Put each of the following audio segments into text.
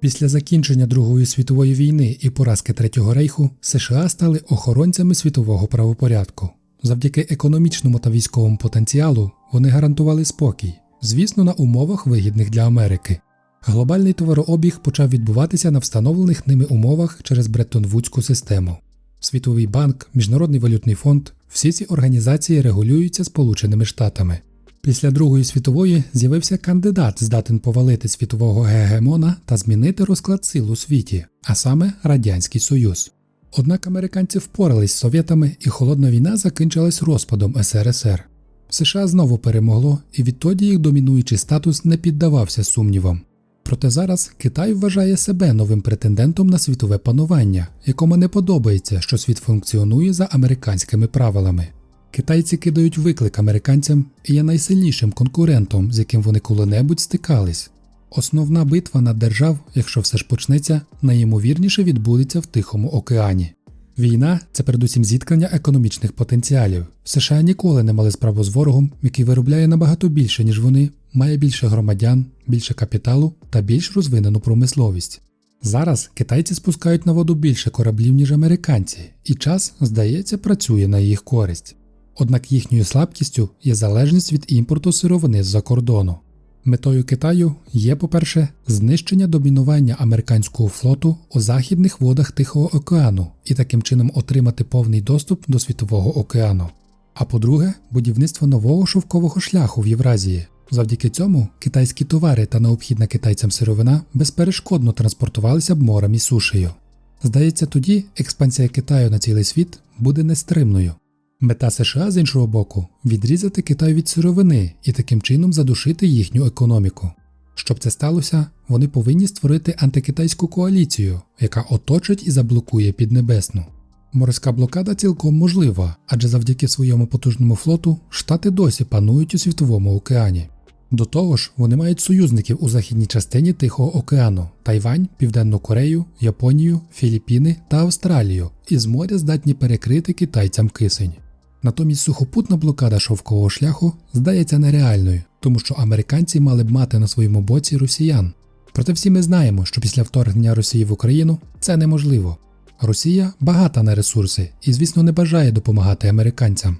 Після закінчення Другої світової війни і поразки Третього рейху США стали охоронцями світового правопорядку. Завдяки економічному та військовому потенціалу вони гарантували спокій, звісно, на умовах вигідних для Америки. Глобальний товарообіг почав відбуватися на встановлених ними умовах через Бреттон-Вудську систему. Світовий банк, Міжнародний валютний фонд всі ці організації регулюються Сполученими Штатами. Після Другої світової з'явився кандидат, здатен повалити світового гегемона та змінити розклад сил у світі, а саме Радянський Союз. Однак американці впорались з совєтами, і холодна війна закінчилась розпадом СРСР. США знову перемогло, і відтоді їх домінуючий статус не піддавався сумнівам. Проте зараз Китай вважає себе новим претендентом на світове панування, якому не подобається, що світ функціонує за американськими правилами. Китайці кидають виклик американцям і є найсильнішим конкурентом, з яким вони коли-небудь стикались. Основна битва над держав, якщо все ж почнеться, найімовірніше відбудеться в Тихому океані. Війна це передусім зіткнення економічних потенціалів. США ніколи не мали справу з ворогом, який виробляє набагато більше, ніж вони, має більше громадян, більше капіталу та більш розвинену промисловість. Зараз китайці спускають на воду більше кораблів, ніж американці, і час, здається, працює на їх користь. Однак їхньою слабкістю є залежність від імпорту сировини з-за кордону. Метою Китаю є, по-перше, знищення домінування американського флоту у західних водах Тихого океану і таким чином отримати повний доступ до Світового океану. А по-друге, будівництво нового шовкового шляху в Євразії. Завдяки цьому китайські товари та необхідна китайцям сировина безперешкодно транспортувалися б морем і сушею. Здається, тоді експансія Китаю на цілий світ буде нестримною. Мета США з іншого боку відрізати Китай від сировини і таким чином задушити їхню економіку. Щоб це сталося, вони повинні створити антикитайську коаліцію, яка оточить і заблокує Піднебесну. Морська блокада цілком можлива, адже завдяки своєму потужному флоту Штати досі панують у Світовому океані. До того ж, вони мають союзників у західній частині Тихого океану Тайвань, Південну Корею, Японію, Філіппіни та Австралію, і з моря здатні перекрити китайцям кисень. Натомість сухопутна блокада шовкового шляху здається нереальною, тому що американці мали б мати на своєму боці росіян. Проте всі ми знаємо, що після вторгнення Росії в Україну це неможливо. Росія багата на ресурси і, звісно, не бажає допомагати американцям.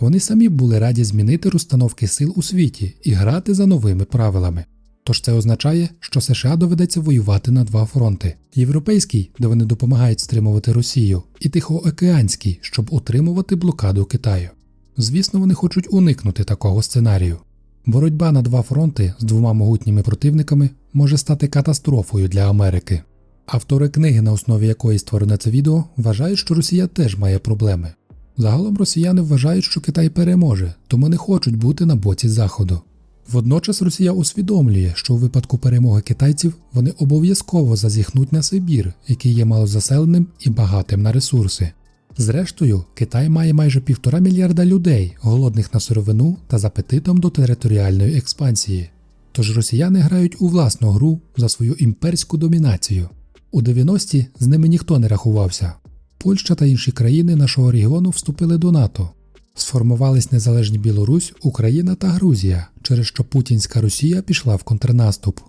Вони самі були раді змінити розстановки сил у світі і грати за новими правилами. Тож це означає, що США доведеться воювати на два фронти: європейський, де вони допомагають стримувати Росію, і Тихоокеанський, щоб утримувати блокаду Китаю. Звісно, вони хочуть уникнути такого сценарію. Боротьба на два фронти з двома могутніми противниками може стати катастрофою для Америки. Автори книги, на основі якої створено це відео, вважають, що Росія теж має проблеми. Загалом росіяни вважають, що Китай переможе, тому не хочуть бути на боці Заходу. Водночас Росія усвідомлює, що у випадку перемоги китайців вони обов'язково зазіхнуть на Сибір, який є малозаселеним і багатим на ресурси. Зрештою, Китай має майже півтора мільярда людей, голодних на сировину та з апетитом до територіальної експансії. Тож росіяни грають у власну гру за свою імперську домінацію. У 90-ті з ними ніхто не рахувався. Польща та інші країни нашого регіону вступили до НАТО. Сформувались незалежні Білорусь, Україна та Грузія, через що Путінська Росія пішла в контрнаступ.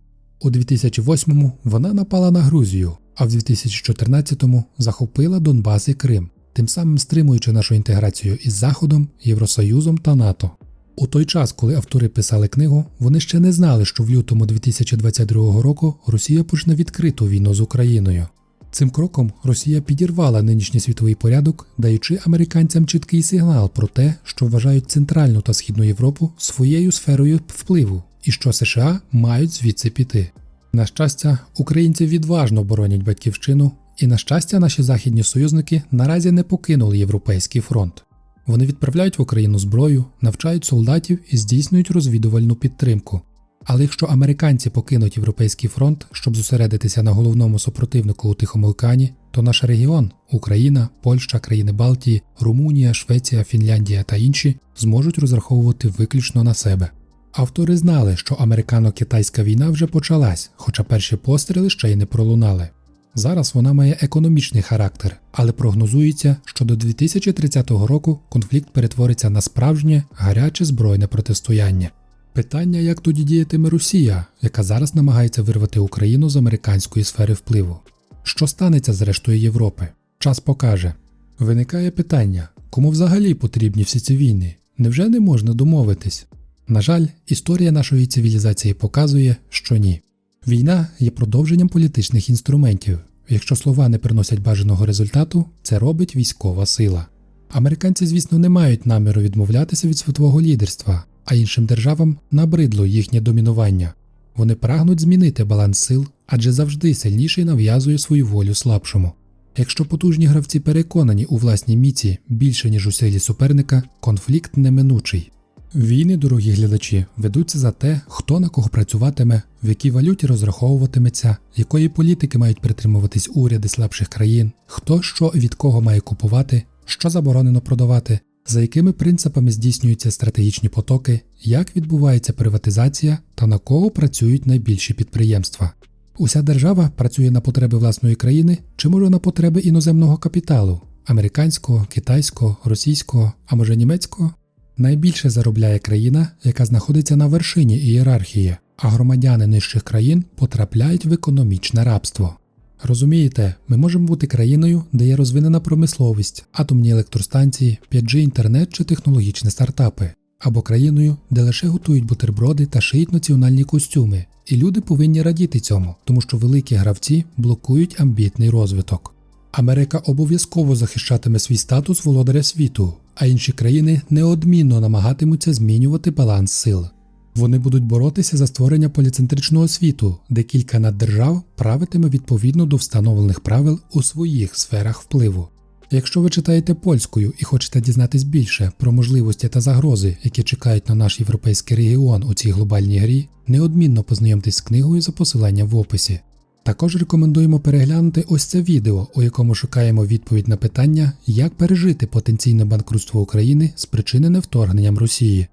У 2008-му вона напала на Грузію, а в 2014-му захопила Донбас і Крим, тим самим стримуючи нашу інтеграцію із Заходом, Євросоюзом та НАТО. У той час, коли автори писали книгу, вони ще не знали, що в лютому 2022 року Росія почне відкриту війну з Україною. Цим кроком Росія підірвала нинішній світовий порядок, даючи американцям чіткий сигнал про те, що вважають Центральну та Східну Європу своєю сферою впливу і що США мають звідси піти. На щастя, українці відважно боронять батьківщину, і на щастя, наші західні союзники наразі не покинули європейський фронт. Вони відправляють в Україну зброю, навчають солдатів і здійснюють розвідувальну підтримку. Але якщо американці покинуть європейський фронт, щоб зосередитися на головному супротивнику у Тихому океані, то наш регіон Україна, Польща, країни Балтії, Румунія, Швеція, Фінляндія та інші зможуть розраховувати виключно на себе. Автори знали, що американо-китайська війна вже почалась, хоча перші постріли ще й не пролунали. Зараз вона має економічний характер, але прогнозується, що до 2030 року конфлікт перетвориться на справжнє гаряче збройне протистояння. Питання, як тоді діятиме Росія, яка зараз намагається вирвати Україну з американської сфери впливу. Що станеться з рештою Європи? Час покаже. Виникає питання, кому взагалі потрібні всі ці війни? Невже не можна домовитись? На жаль, історія нашої цивілізації показує, що ні. Війна є продовженням політичних інструментів. Якщо слова не приносять бажаного результату, це робить військова сила. Американці, звісно, не мають наміру відмовлятися від світового лідерства, а іншим державам набридло їхнє домінування. Вони прагнуть змінити баланс сил, адже завжди сильніший нав'язує свою волю слабшому. Якщо потужні гравці переконані у власній міці більше ніж у силі суперника, конфлікт неминучий. Війни, дорогі глядачі, ведуться за те, хто на кого працюватиме, в якій валюті розраховуватиметься, якої політики мають притримуватись уряди слабших країн, хто що від кого має купувати, що заборонено продавати, за якими принципами здійснюються стратегічні потоки, як відбувається приватизація та на кого працюють найбільші підприємства. Уся держава працює на потреби власної країни чи може на потреби іноземного капіталу американського, китайського, російського, а може німецького. Найбільше заробляє країна, яка знаходиться на вершині ієрархії, а громадяни нижчих країн потрапляють в економічне рабство. Розумієте, ми можемо бути країною, де є розвинена промисловість, атомні електростанції, 5G інтернет чи технологічні стартапи, або країною, де лише готують бутерброди та шиють національні костюми, і люди повинні радіти цьому, тому що великі гравці блокують амбітний розвиток. Америка обов'язково захищатиме свій статус володаря світу, а інші країни неодмінно намагатимуться змінювати баланс сил. Вони будуть боротися за створення поліцентричного світу, де кілька наддержав правитиме відповідно до встановлених правил у своїх сферах впливу. Якщо ви читаєте польською і хочете дізнатись більше про можливості та загрози, які чекають на наш європейський регіон у цій глобальній грі, неодмінно познайомтесь з книгою за посиланням в описі. Також рекомендуємо переглянути ось це відео, у якому шукаємо відповідь на питання, як пережити потенційне банкрутство України, спричинене вторгненням Росії.